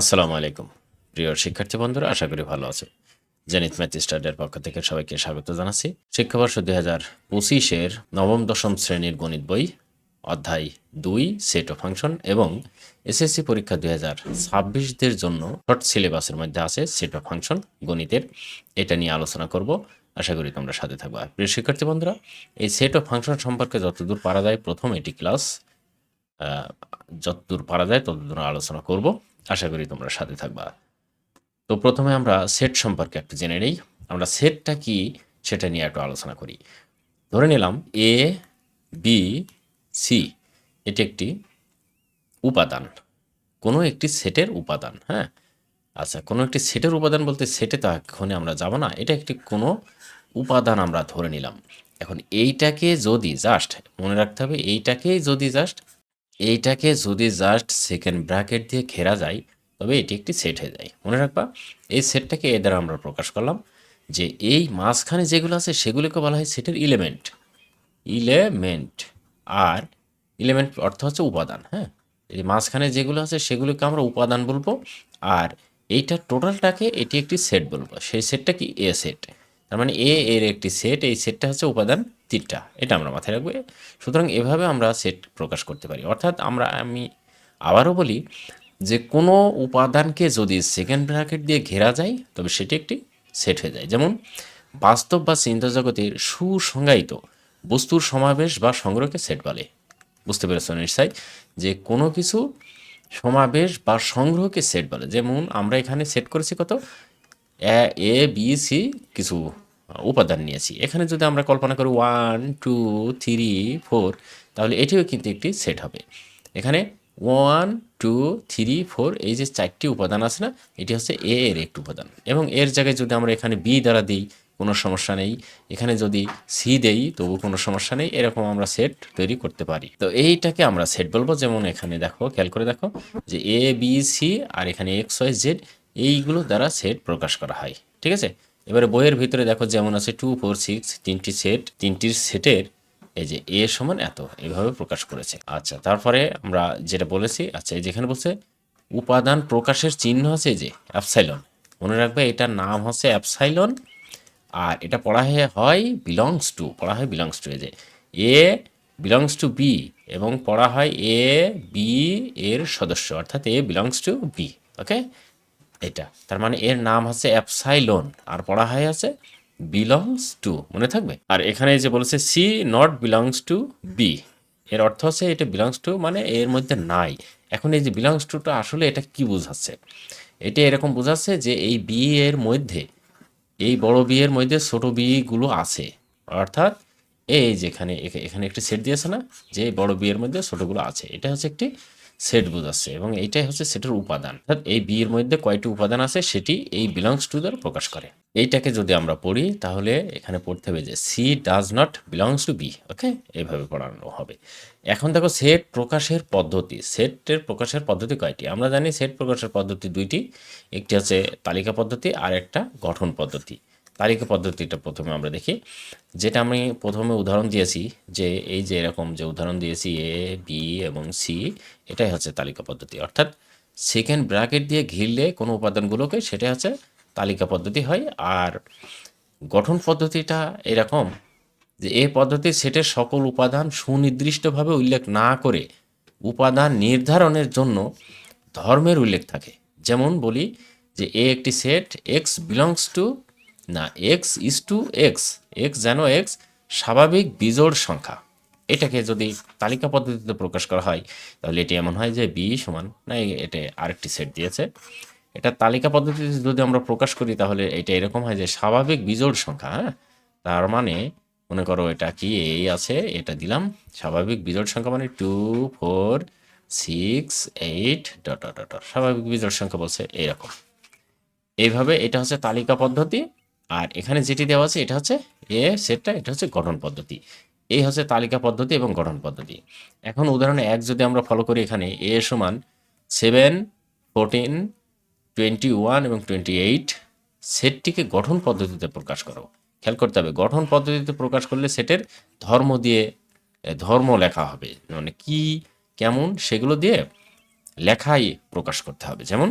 আসসালামু আলাইকুম। প্রিয় শিক্ষার্থী বন্ধুরা, আশা করি ভালো আছে। জেনিত ম্যাথ স্টাডির পক্ষ থেকে সবাইকে স্বাগত জানাচ্ছি। শিক্ষাবর্ষ দুই হাজার পঁচিশের নবম দশম শ্রেণির গণিত বই, অধ্যায় দুই সেট অফ ফাংশন এবং এসএসসি পরীক্ষা দুই হাজার ছাব্বিশদের জন্য শর্ট সিলেবাসের মধ্যে আছে সেট অফ ফাংশন গণিতের। এটা নিয়ে আলোচনা করব। আশা করি তোমরা সাথে থাকব। আর প্রিয় শিক্ষার্থী বন্ধুরা, এই সেট অফ ফাংশন সম্পর্কে যতদূর পারা যায় প্রথম এটি ক্লাস যতদূর পারা যায় ততদূর আলোচনা করব। আশা করি তোমরা সাথে থাকবা। তো প্রথমে আমরা সেট সম্পর্কে একটু জেনে নেই। আমরা সেটটা কি সেটা নিয়ে একটু আলোচনা করি। ধরে নিলাম এ বি সি এটি একটি উপাদান। কোনো একটি সেটের উপাদান হ্যাঁ? আচ্ছা কোনো একটি সেটের উপাদান বলতে সেটে তো এক্ষণে আমরা যাব না। এটা একটি কোনো উপাদান আমরা ধরে নিলাম। এখন এইটাকে যদি জাস্ট মনে রাখতে হবে এইটাকেই যদি জাস্ট এইটাকে যদি জাস্ট সেকেন্ড ব্র্যাকেট দিয়ে ঘেরা যায়, তবে এটি একটি সেট হয়ে যায়। মনে রাখবা, এই সেটটাকে এ দ্বারা আমরা প্রকাশ করলাম যে এই মাঝখানে যেগুলো আছে, সেগুলোকে বলা হয় সেটের ইলেমেন্ট ইলেমেন্ট আর ইলেমেন্ট অর্থ হচ্ছে উপাদান হ্যাঁ? এই মাঝখানে যেগুলো আছে, সেগুলোকে আমরা উপাদান বলব, আর এইটা টোটালটাকে এটি একটি সেট বলব। সেই সেটটা কি? এ সেট তার মানে এ এর একটি সেট এই সেটটা হচ্ছে উপাদান তিনটা এটা আমরা মাথায় রাখব। সুতরাং এভাবে আমরা সেট প্রকাশ করতে পারি। অর্থাৎ আমরা, আমি আবারও বলি যে কোনো উপাদানকে যদি সেকেন্ড ব্র্যাকেট দিয়ে ঘেরা যায়, তবে সেটি একটি সেট হয়ে যায়। যেমন বাস্তব বা চিন্তা জগতের সুসংজ্ঞায়িত বস্তুর সমাবেশ বা সংগ্রহকে সেট বলে। বুঝতে পেরেছ নিশ্চয়? যে কোনো কিছু সমাবেশ বা সংগ্রহকে সেট বলে। যেমন আমরা এখানে সেট করেছি কত? এ বি, সি কিছু উপাদান নিয়েছি। এখানে যদি আমরা কল্পনা করি ওয়ান, টু, থ্রি, ফোর, তাহলে এটিও কিন্তু একটি সেট হবে। এখানে ওয়ান, টু, থ্রি, ফোর, এই যে চারটি উপাদান আছে না, এটি হচ্ছে এ এর একটি উপাদান। এবং এর জায়গায় যদি আমরা এখানে বি দ্বারা দিই, কোনো সমস্যা নেই। এখানে যদি সি দেই, তবু কোনো সমস্যা নেই। এরকম আমরা সেট তৈরি করতে পারি। তো এইটাকে আমরা সেট বলব। যেমন এখানে দেখো, খেয়াল করে দেখো যে এ, বি, সি আর এখানে এক্স, ওয়াই, জেড এইগুলো দ্বারা সেট প্রকাশ করা হয়, ঠিক আছে? এবারে বইয়ের ভিতরে দেখো যেমন আছে টু ফোর সিক্স তিনটি সেট তিনটির সেটের এই যে এ সমান এত, এভাবে প্রকাশ করেছে। আচ্ছা তারপরে আমরা যেটা বলেছি আচ্ছা এই যেখানে বলছে, উপাদান প্রকাশের চিহ্ন এই যে, অ্যাপসাইলন। মনে রাখবে এটার নাম হচ্ছে অ্যাপসাইলন, আর এটা পড়া হয় বিলংস টু পড়া হয় বিলংস টু এই যে এ বিলংস টু বি এবং পড়া হয় এ বি এর সদস্য, অর্থাৎ A belongs to B okay এটা। তার মানে এর নাম হচ্ছে অ্যাপসাইলন, আর পড়া হয় আছে বিলংস টু, মনে থাকবে? আর এখানে যে বলেছে C not belongs to B, এর অর্থ হচ্ছে এটা বিলংস টু মানে এর মধ্যে নাই। এখন এই যে বিলংস টুটা আসলে এটা কি বোঝাচ্ছে? এটা এরকম বোঝাচ্ছে যে এই বি এর মধ্যে, এই বড় বি এর মধ্যে ছোট বি গুলো আছে। অর্থাৎ এই যেখানে, এখা- এখানে একটি সেট দিয়েছে না, যে বড় বি এর মধ্যে ছোটগুলো আছে। এটা হচ্ছে একটি সেট বোঝাচ্ছে এবং এইটাই হচ্ছে সেটের উপাদান। অর্থাৎ এই বি এর মধ্যে কয়টি উপাদান আছে সেটি এই বিলংস টু দ্বারা প্রকাশ করে। এইটাকে যদি আমরা পড়ি, তাহলে এখানে পড়তে হবে যে C does not belongs to B okay এইভাবে পড়ানো হবে। এখন দেখো সেট প্রকাশের পদ্ধতি। সেটের প্রকাশের পদ্ধতি কয়টি? আমরা জানি সেট প্রকাশের পদ্ধতি দুইটি। একটি হচ্ছে তালিকা পদ্ধতি আর একটা গঠন পদ্ধতি। তালিকা পদ্ধতিটা প্রথমে আমরা দেখি। যেটা আমি প্রথমে উদাহরণ দিয়েছি যে এই যে এরকম যে উদাহরণ দিয়েছি, এ, বি এবং সি, এটাই হচ্ছে তালিকা পদ্ধতি। অর্থাৎ সেকেন্ড ব্র্যাকেট দিয়ে ঘিরলে কোনো উপাদানগুলোকে সেটা হচ্ছে তালিকা পদ্ধতি হয়। আর গঠন পদ্ধতিটা এরকম যে এ পদ্ধতির সেটের সকল উপাদান সুনির্দিষ্টভাবে উল্লেখ না করে উপাদান নির্ধারণের জন্য ধর্মের উল্লেখ থাকে। যেমন বলি যে এ একটি সেট, এক্স বিলংস টু না X is to X X যেন এক্স স্বাভাবিক বিজোড় সংখ্যা। এটাকে যদি তালিকা পদ্ধতিতে প্রকাশ করা হয়, তাহলে এটি এমন হয় যে বি সমান, না এটা আরেকটি সেট দিয়েছে। এটা তালিকা পদ্ধতিতে যদি আমরা প্রকাশ করি, তাহলে এটা এরকম হয় যে স্বাভাবিক বিজোড় সংখ্যা হ্যাঁ? তার মানে মনে করো এটা কি, এই আছে, এটা দিলাম। স্বাভাবিক বিজোড় সংখ্যা মানে two four six eight dot dot স্বাভাবিক বিজোড় সংখ্যা বলছে এইরকম এইভাবে এটা হচ্ছে তালিকা পদ্ধতি। আর এখানে যেটি দেওয়া আছে, এটা হচ্ছে এ সেটটা, এটা হচ্ছে গঠন পদ্ধতি। এই হচ্ছে তালিকা পদ্ধতি এবং গঠন পদ্ধতি। এখন উদাহরণে এক যদি আমরা ফলো করি এখানে, এ সমান সেভেন ফোরটিন টোয়েন্টি ওয়ান এবং টোয়েন্টি এইট সেটটিকে গঠন পদ্ধতিতে প্রকাশ করো। খেয়াল করতে হবে, গঠন পদ্ধতিতে প্রকাশ করলে সেটের ধর্ম দিয়ে, ধর্ম লেখা হবে। মানে কি, কেমন, সেগুলো দিয়ে লেখাই প্রকাশ করতে হবে। যেমন,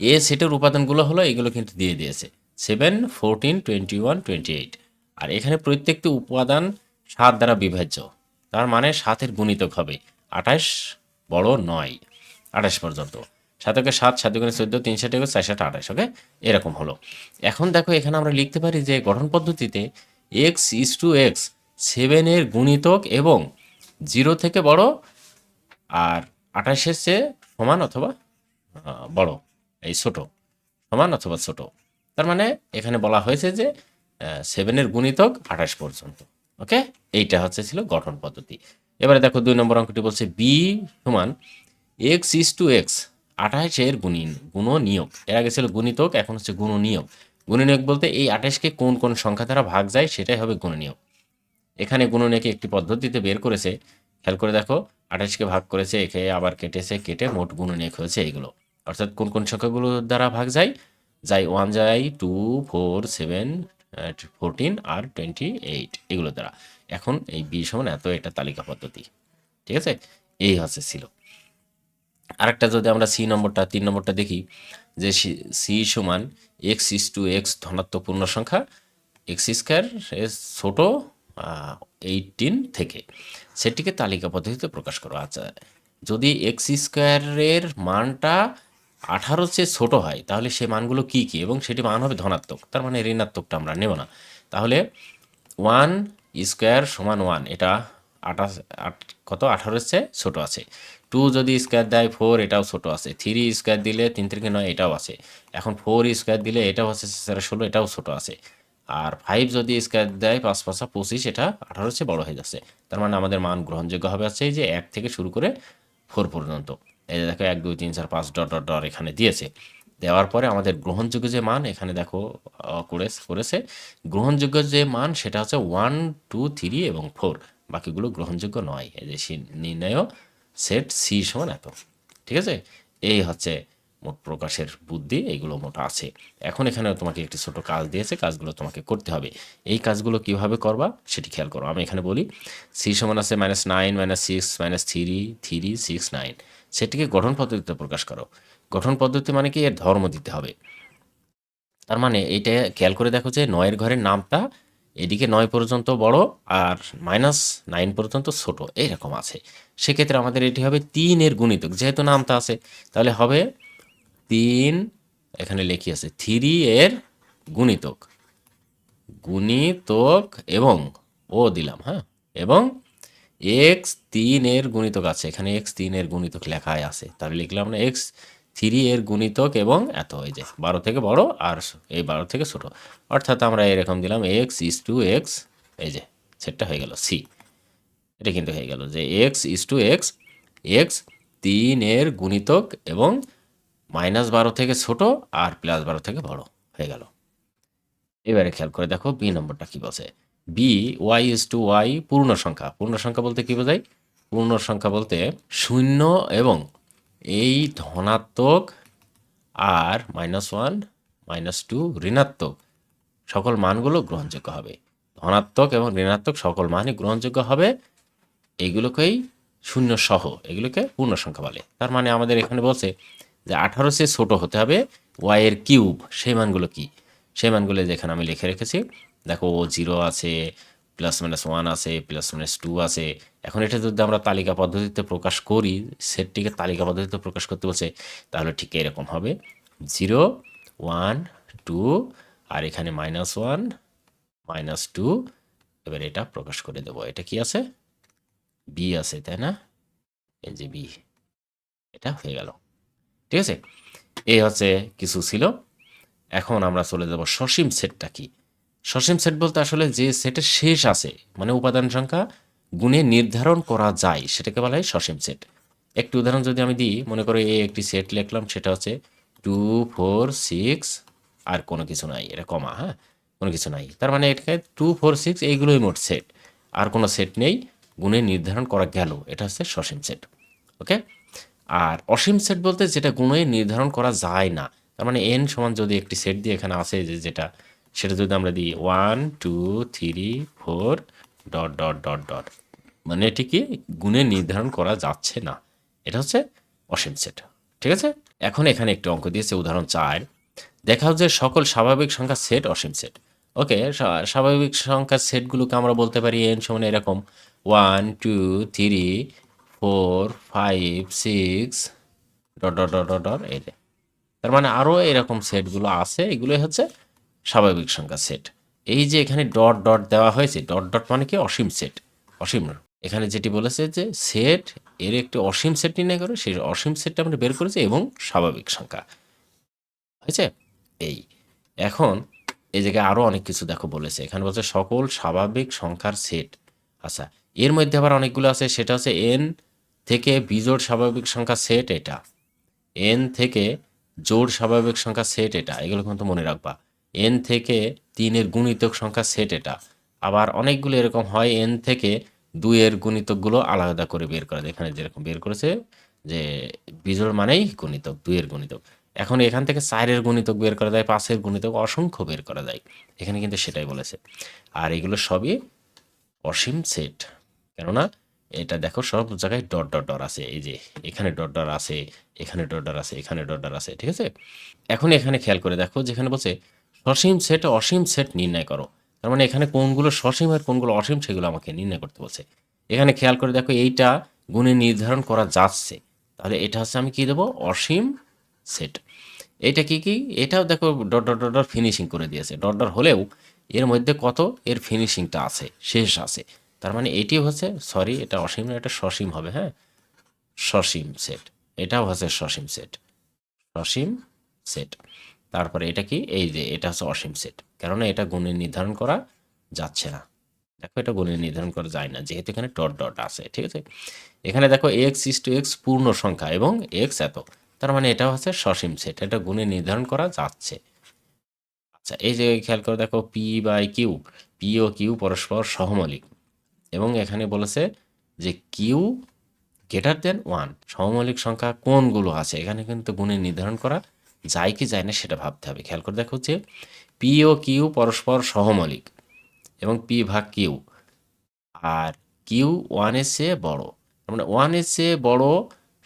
এ সেটের উপাদানগুলো হলো, এগুলো কিন্তু দিয়ে দিয়েছে। Seven, fourteen, twenty one, twenty eight. আর এখানে প্রত্যেকটি উপাদান সাত দ্বারা বিভাজ্য তার মানে সাতের গুণিতক হবে আঠাশ বড় নয়, আঠাশ পর্যন্ত। সাতকে সাত সাত গুণে চোদ্দ, তিন সাথে চার সাথে আঠাশ, ওকে? এরকম হলো। এখন দেখো, এখানে আমরা লিখতে পারি যে গঠন পদ্ধতিতে এক্স ইস টু এক্স সেভেনের গুণিতক এবং জিরো থেকে বড় আর আঠাশের চেয়ে সমান অথবা বড়, এই ছোট, সমান অথবা ছোট। তার মানে এখানে বলা হয়েছে যে সেভেনের গুণিতক আঠাশ পর্যন্ত ওকে এইটা হচ্ছে ছিল গঠন পদ্ধতি। এবারে দেখো দুই নম্বর অঙ্কটি বলছে বি সমান এক্স ইস টু এক্স আঠাশের গুণী গুণ নিয়োগ এর আগে ছিল গুণিতক, এখন হচ্ছে গুণ নিয়োগ গুণ নিয়োগ বলতে এই আঠাশকে কোন কোন সংখ্যা দ্বারা ভাগ যায়, সেটাই হবে গুণ নিয়োগ এখানে গুণ গুণনীয়কে একটি পদ্ধতিতে বের করেছে, খেয়াল করে দেখো, আঠাশকে ভাগ করেছে, একে আবার কেটেছে, কেটে মোট গুণনীয়ক হয়েছে এইগুলো অর্থাৎ কোন কোন সংখ্যাগুলো দ্বারা ভাগ যায় যায় ওয়ান যাই টু, ফোর, সেভেন ফোরটিন আর টোয়েন্টি এইট এগুলো দ্বারা। এখন এই বি সমান এত এটা তালিকা পদ্ধতি। ঠিক আছে? এই হচ্ছে ছিল। আরেকটা যদি আমরা সি নম্বরটা, তিন নম্বরটা দেখি, যে সি সমান এক্স ইস টু এক্স ধনাত্মক পূর্ণ সংখ্যা, এক্স স্কোয়ার ছোট এইটিন থেকে। সেটিকে তালিকা পদ্ধতিতে প্রকাশ করো। আচ্ছা যদি এক্স স্কোয়ারের মানটা আঠারো চেয়ে ছোট হয়, তাহলে সে মানগুলো কি কি? এবং সেটি মান হবে ধনাত্মক, তার মানে ঋণাত্মকটা আমরা নেব না। তাহলে ওয়ান স্কোয়ার সমান ওয়ান, এটা আঠাশ, আট, কত? আঠারোর চেয়ে ছোটো আছে। টু যদি স্কোয়ার দেয় ফোর, এটাও ছোটো আছে। থ্রি স্কোয়ার দিলে তিন থেকে নয়, এটাও আছে। এখন ফোর স্কোয়ার দিলে এটাও আছে স্যার ষোলো, এটাও ছোটো আছে। আর ফাইভ যদি স্কোয়ার দেয় পাঁচ, পাঁচা পঁচিশ, এটা আঠারোর চেয়ে বড় হয়ে যাচ্ছে। তার মানে আমাদের মান গ্রহণযোগ্য হবে এই যে এক থেকে শুরু করে ফোর পর্যন্ত। এই যে দেখো এক, দুই, তিন, চার, পাঁচ, ডট ডট ডট এখানে দিয়েছে। দেওয়ার পরে আমাদের গ্রহণযোগ্য যে মান, এখানে দেখো করে করেছে গ্রহণযোগ্য যে মান, সেটা হচ্ছে ওয়ান টু থ্রি এবং ফোর বাকিগুলো গ্রহণযোগ্য নয়। এই যে নির্ণয় সেট সি সমান এত। ঠিক আছে? এই হচ্ছে মোট প্রকাশের বুদ্ধি এইগুলো মোট আছে। এখন এখানে তোমাকে একটি ছোট কাজ দিয়েছে, কাজগুলো তোমাকে করতে হবে। এই কাজগুলো কীভাবে করবা, সেটি খেয়াল করো। আমি এখানে বলি সি সমান আছে minus nine minus six minus three three six nine সেটিকে গঠন পদ্ধতিতে প্রকাশ করো। গঠন পদ্ধতি মানে কি? এর ধর্ম দিতে হবে। তার মানে এইটা খেয়াল করে দেখো যে নয়ের ঘরের নামটা এদিকে নয় পর্যন্ত বড় আর মাইনাস নাইন পর্যন্ত ছোট এইরকম আছে। সেক্ষেত্রে আমাদের এটি হবে তিনের গুণিতক। যেহেতু নামটা আছে, তাহলে হবে তিন, এখানে লেখি আছে, থ্রি এর গুণিতক। গুণিতক এবং ও দিলাম হ্যাঁ? এবং এক্স তিনের গুণিতক আছে। এখানে এক্স তিনের গুণিতক লেখায় আছে। তাহলে লিখলাম না এক্স থ্রি এর গুণিতক এবং এত, এই যে বারো থেকে বড় আর এই বারো থেকে ছোট। অর্থাৎ আমরা এরকম দিলাম এক্স ইস টু এক্স এই যে সেটটা হয়ে গেল সি এটা কিন্তু হয়ে গেল যে X is to X X তিনের গুণিতক এবং মাইনাস বারো থেকে ছোট আর প্লাস বারো থেকে বড় হয়ে গেল। এবারে খেয়াল করে দেখো বি নম্বরটা কী বলছে? B Y is to Y পূর্ণ সংখ্যা। পূর্ণ সংখ্যা বলতে কী বোঝায়? পূর্ণ সংখ্যা বলতে শূন্য এবং এই ধনাত্মক আর মাইনাস ওয়ান মাইনাস টু ঋণাত্মক। সকল মানগুলো গ্রহণযোগ্য হবে। ধনাত্মক এবং ঋণাত্মক সকল মানই গ্রহণযোগ্য হবে। এগুলোকেই শূন্য সহ, এগুলোকে পূর্ণ সংখ্যা বলে। তার মানে আমাদের এখানে বলছে যে আঠারো সে ছোট হতে হবে। ওয়াইয়ের কিউব সেই মানগুলো কি? সেই মানগুলো যেখানে আমি লিখে রেখেছি দেখো জিরো আছে প্লাস মাইনাস ওয়ান আছে প্লাস মাইনাস টু আছে। এখন এটা যদি আমরা তালিকা পদ্ধতিতে প্রকাশ করি সেটটিকে তালিকা পদ্ধতিতে প্রকাশ করতে বলছে, তাহলে ঠিক এরকম হবে। জিরো ওয়ান টু আর এখানে মাইনাস ওয়ান মাইনাস টু এবার এটা প্রকাশ করে দেবো। এটা কি আছে? বি আছে, তাই না? এই যে বি এটা হয়ে গেল। ঠিক আছে? এই হচ্ছে কিছু ছিল। এখন আমরা চলে যাব সসীম সেটটা কি? সসীম সেট বলতে আসলে যে সেটের শেষ আছে মানে উপাদান সংখ্যা গুণে নির্ধারণ করা যায়, সেটাকে বলা হয় সসীম সেট। একটি উদাহরণ যদি আমি দিই, মনে করো এই একটি সেট লিখলাম, সেটা হচ্ছে টু, ফোর, সিক্স, আর কোনো কিছু নাই, এটা কমা হ্যাঁ? কোনো কিছু নাই। তার মানে এটাকে টু, ফোর, সিক্স, এইগুলোই মোট সেট। আর কোনো সেট নেই, গুণে নির্ধারণ করা গেল, এটা হচ্ছে সসীম সেট, ওকে? আর অসীম সেট বলতে যেটা গুণে নির্ধারণ করা যায় না, তার মানে এন সমান যদি একটি সেট দিয়ে এখানে আসে যে যেটা সেটা যদি আমরা দিই one two three four dot dot dot dot মানে এটিকে গুণে নির্ধারণ করা যাচ্ছে না। এটা হচ্ছে অসীম সেট, ঠিক আছে? এখন এখানে একটি অঙ্ক দিয়েছে, উদাহরণ চার। দেখাও যে সকল স্বাভাবিক সংখ্যার সেট অসীম সেট। ওকে স্বাভাবিক সংখ্যার সেটগুলোকে আমরা বলতে পারি এন সমান এরকম। One two three four five six dot dot dot dot dot এই তার মানে আরও এরকম সেটগুলো আছে, এগুলোই হচ্ছে স্বাভাবিক সংখ্যা সেট এই যে এখানে ডট ডট দেওয়া হয়েছে ডট ডট মানে কি? অসীম সেট অসীম এখানে যেটি বলেছে যে সেট এর একটি অসীম সেট নির্ণয় করে, সেই অসীম সেটটা আমরা বের করেছি এবং স্বাভাবিক সংখ্যা। হয়েছে? এই। এখন এই জায়গায় আরও অনেক কিছু দেখো বলেছে। এখানে বলছে সকল স্বাভাবিক সংখ্যার সেট আচ্ছা এর মধ্যে আবার অনেকগুলো আছে। সেটা হচ্ছে এন থেকে বিজোড় স্বাভাবিক সংখ্যা সেট এটা। এন থেকে জোড় স্বাভাবিক সংখ্যা সেট এটা। এগুলো কিন্তু মনে রাখবা। এন থেকে তিনের গুণিতক সংখ্যা সেট এটা। আবার অনেকগুলো এরকম হয় এন থেকে দুইয়ের গুণিতকগুলো আলাদা করে বের করা। এখানে যেরকম বের করেছে যে বিজোড় মানেই গুণিতক, দুইয়ের গুণিতক। এখন এখান থেকে চারের গুণিতক বের করা যায়, পাঁচের গুণিতক অসংখ্য বের করা যায়। এখানে কিন্তু সেটাই বলেছে। আর এগুলো সবই অসীম সেট কেননা এটা দেখো সব জায়গায় ডট ডট ডট আছে। এই যে এখানে ডট ডট আছে, এখানে ডট ডট আছে, এখানে ডট ডট আছে, ঠিক আছে? এখন এখানে খেয়াল করে দেখো যেখানে বলছে সসীম সেট, অসীম সেট নির্ণয় করো। তার মানে এখানে কোনগুলো সসীম আর কোনগুলো অসীম সেগুলো আমাকে নির্ণয় করতে বলছে। এখানে খেয়াল করে দেখো এইটা গুণে নির্ধারণ করা যাচ্ছে। তাহলে এটা হচ্ছে আমি কি দেবো? অসীম সেট। এটা কি কি? এটাও দেখো ডট ডট ডট ফিনিশিং করে দিয়েছে। ডট ডট হলেও এর মধ্যে কত? এর ফিনিশিংটা আছে, শেষ আছে। তার মানে এটি হচ্ছে সরি এটা অসীম না, এটা সসীম হবে হ্যাঁ? সসীম সেট। এটাও হচ্ছে সসীম সেট। সসীম সেট। তারপরে এটা কি? এই যে এটা হচ্ছে অসীম সেট। কেননা এটা গুণে নির্ধারণ করা যাচ্ছে না। দেখো এটা গুণে নির্ধারণ করা যায় না, যেহেতু এখানে ডট ডট আছে, ঠিক আছে? এখানে দেখো এক্স ইস টু এক্স পূর্ণ সংখ্যা এবং এক্স এত। তার মানে এটা হচ্ছে সসীম সেট, এটা গুণে নির্ধারণ করা যাচ্ছে। আচ্ছা এই যে খেয়াল করে দেখো পি বাই কিউ পি ও কিউ পরস্পর সহমৌলিক এবং এখানে বলেছে যে কিউ গ্রেটার দেন ওয়ান সমমৌলিক সংখ্যা কোনগুলো আছে? এখানে কিন্তু গুণে নির্ধারণ করা যায় কি যায় না সেটা ভাবতে হবে। খেয়াল করে দেখো যে পি ও কিউ পরস্পর সহমৌলিক এবং পি ভাগ কিউ। আর কিউ ওয়ান ওয়ানের চেয়ে বড়। মানে ওয়ানের চেয়ে বড়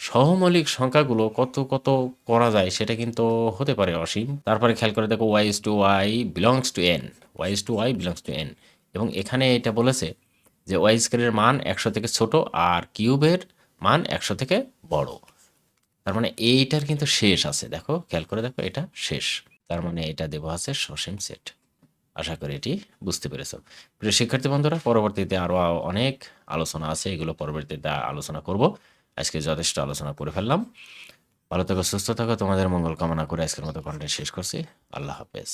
সহমৌলিক সংখ্যাগুলো কত কত করা যায় সেটা কিন্তু হতে পারে অসীম। তারপরে খেয়াল করে দেখো Y is to Y belongs to N. Y is to Y belongs to N. এবং এখানে এটা বলেছে যে ওয়াই স্কোয়ারের মান একশো থেকে ছোট আর কিউবের মান একশো থেকে বড়। তার মানে এইটার কিন্তু শেষ আছে, দেখো, খেয়াল করে দেখো, এটা শেষ। তার মানে এটা দেব আছে সসীম সেট। আশা করি এটি বুঝতে পেরেছ। প্রিয় শিক্ষার্থী বন্ধুরা, পরবর্তীতে আরও অনেক আলোচনা আছে, এগুলো পরবর্তীতে আলোচনা করব। আজকে যথেষ্ট আলোচনা করে ফেললাম। ভালো থাকো, সুস্থ থাকো, তোমাদের মঙ্গল কামনা করে আজকের মতো কন্টেন্ট শেষ করছি। আল্লাহ হাফেজ।